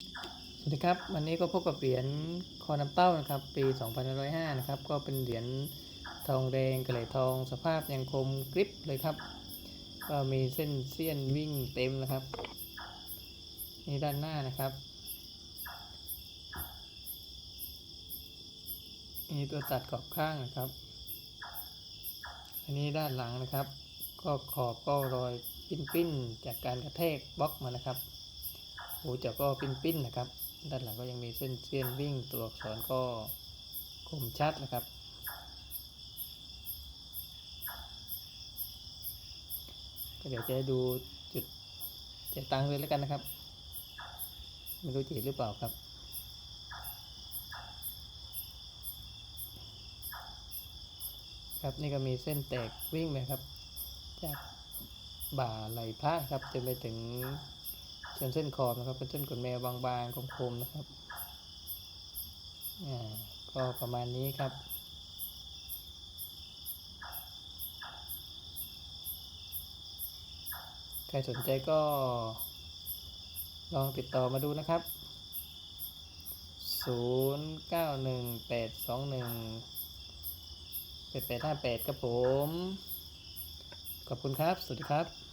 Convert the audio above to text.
สวัสดีครับ วันนี้ก็พบกับเหรียญคอน้ำเต้านะครับ ปี 2505 นะครับ ก็เป็นเหรียญทองแดงกระไหลทองสภาพยังคมกริบเลยครับ ก็มีเส้นเสี้ยนวิ่งเต็มนะครับ นี่ด้านหน้านะครับมีตัวตัดขอบข้างนะครับ อันนี้ด้านหลังนะครับ ก็ขอบก็รอยปิ้นๆจากการกระแทกบล็อกมานะครับ หูจับก็ปิ้นๆนะครับ ด้านหลังก็ยังมีเส้นเสี้ยนวิ่งตัวอักษรก็คมชัดนะครับ ก็เดี๋ยวจะดูจุดจ็ตังเลยแล้วกันนะครับ ไม่รู้จะเห็นหรือเปล่าครับครับนี่ก็มีเส้นแตกวิ่งไปครับ จากบ่าไหลพระครับจนไปถึง จนเส้นคอบนะครับ เป็นเส้นขนแมวบางๆคมๆนะครับอ่าก็ประมาณนี้ครับ ใครสนใจก็ลองติดต่อมาดูนะครับ 0 9 1 8 2 1 8 8 5 8 ครับผม ขอบคุณครับ สวัสดีครับ